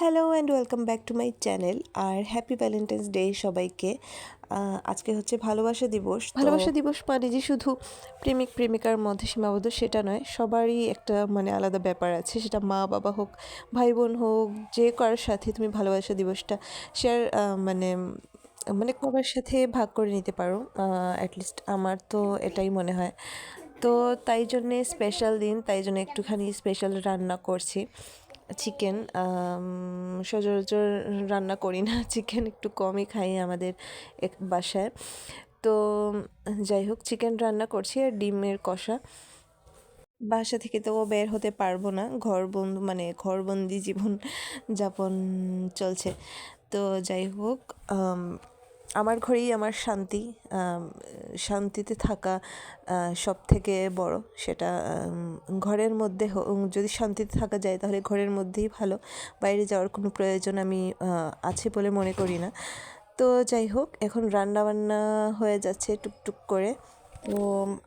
Hello and welcome back to my channel R happy Valentine's day সবাইকে। আজকে হচ্ছে ভালোবাসা দিবস ভালোবাসা দিবস মানে যে শুধু প্রেমিক, প্রেমিকার মধ্যে সীমাবদ্ধ সেটা নয়, সবারই একটা মানে আলাদা ব্যাপার আছে। সেটা মা, বাবা হোক, ভাই, বোন হোক, যে কারোর সাথে তুমি ভালোবাসা দিবসটা শেয়ার মানে মানে সবার সাথে ভাগ করে নিতে পারো। অ্যাটলিস্ট আমার তো এটাই মনে হয়। তো তাই জন্যে স্পেশাল দিন, তাই জন্য একটুখানি স্পেশাল রান্না করছি। চিকেন সচরাচর রান্না করি না। চিকেন একটু কমই খাই আমাদের এক- বাসায়। তো যাই হোক চিকেন রান্না করছি আর ডিমের কষা। বাসা থেকে তো বের হতে পারব না। ঘর বন্ধু মানে ঘরবন্দি জীবন যাপন চলছে। তো যাই হোক আমার ঘরেই আমার শান্তি শান্তিতে থাকা সব থেকে বড় সেটা ঘরের মধ্যে যদি শান্তিতে থাকা যায় তাহলে ঘরের মধ্যেই ভালো। বাইরে যাওয়ার কোনো প্রয়োজন আমি আছে বলে মনে করি না। তো যাই হোক, এখন রান্না বান্না হয়ে যাচ্ছে টুকটুক করে। তো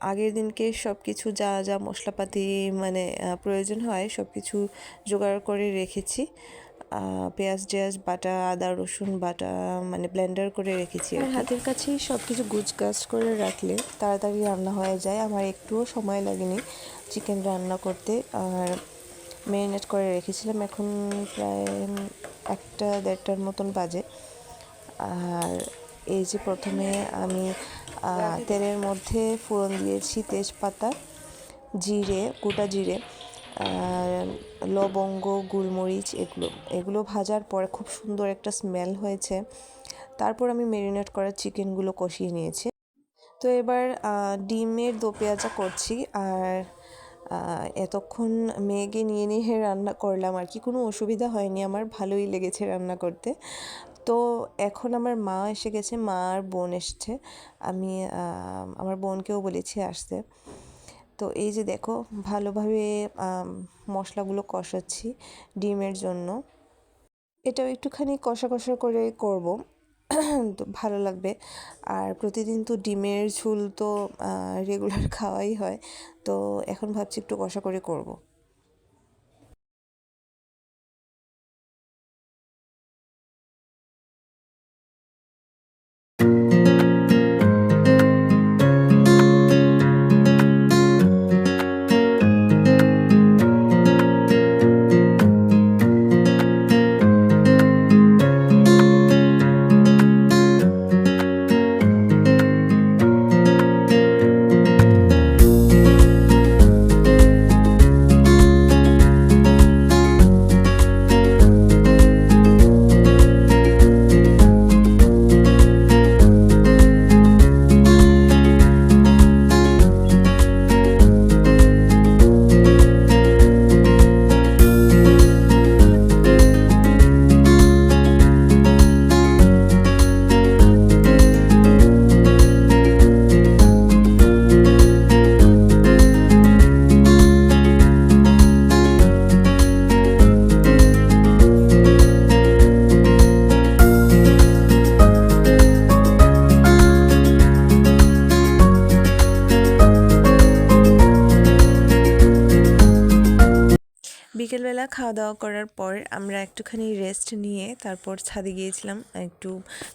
আগের দিনকে সব কিছু যা যা মশলাপাতি মানে প্রয়োজন হয় সব কিছু জোগাড় করে রেখেছি। পেঁয়াজ টেয়াজ বাটা আদা রসুন বাটা মানে ব্লেন্ডার করে রেখেছি আর হাতের কাছেই সব কিছু গুছগাছ করে রাখলে তাড়াতাড়ি রান্না হয়ে যায়। আমার একটুও সময় লাগেনি চিকেন রান্না করতে আর ম্যারিনেট করে রেখেছিলাম। এখন প্রায় একটা দেড়টার মতন বাজে। আর এই যে প্রথমে আমি তেলের মধ্যে ফোড়ন দিয়েছি তেজপাতা জিরে গোটা জিরে। লবঙ্গ, গোলমরিচ এগুলো এগুলো ভাজার পরে খুব সুন্দর একটা স্মেল হয়েছে। তারপর আমি ম্যারিনেট করা চিকেনগুলো কষিয়ে নিয়েছি। তো এবার ডিমের দো পেঁয়াজা করছি আর এতক্ষণ মেয়েকে নিয়ে নিয়ে রান্না করলাম আর কি। কোনো অসুবিধা হয়নি, আমার ভালোই লেগেছে রান্না করতে। তো এখন আমার মা এসে গেছে, মা আর বোন এসছে। আমি আমার বোনকেও বলেছি আসতে। তো এই যে দেখো, ভালোভাবে মশলাগুলো কষাচ্ছি ডিমের জন্য। এটাও একটুখানি কষা কষা করে করব, তো ভালো লাগবে। আর প্রতিদিন তো ডিমের ঝুল তো রেগুলার খাওয়াই হয়, তো এখন ভাবছি একটু কষা করে করব। বিকেলবেলা খাওয়া দাওয়া করার পর আমরা একটুখানি রেস্ট নিয়ে তারপর ছাদে গিয়েছিলাম, একটু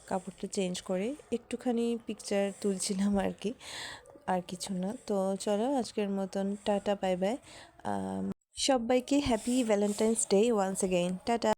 কাপড়টা চেঞ্জ করে, একটুখানি পিকচার তুলছিলাম আর কি, আর কিছু না। তো চলো আজকের মতন টাটা বাই বাই সবাইকে happy Valentine's day once again tata.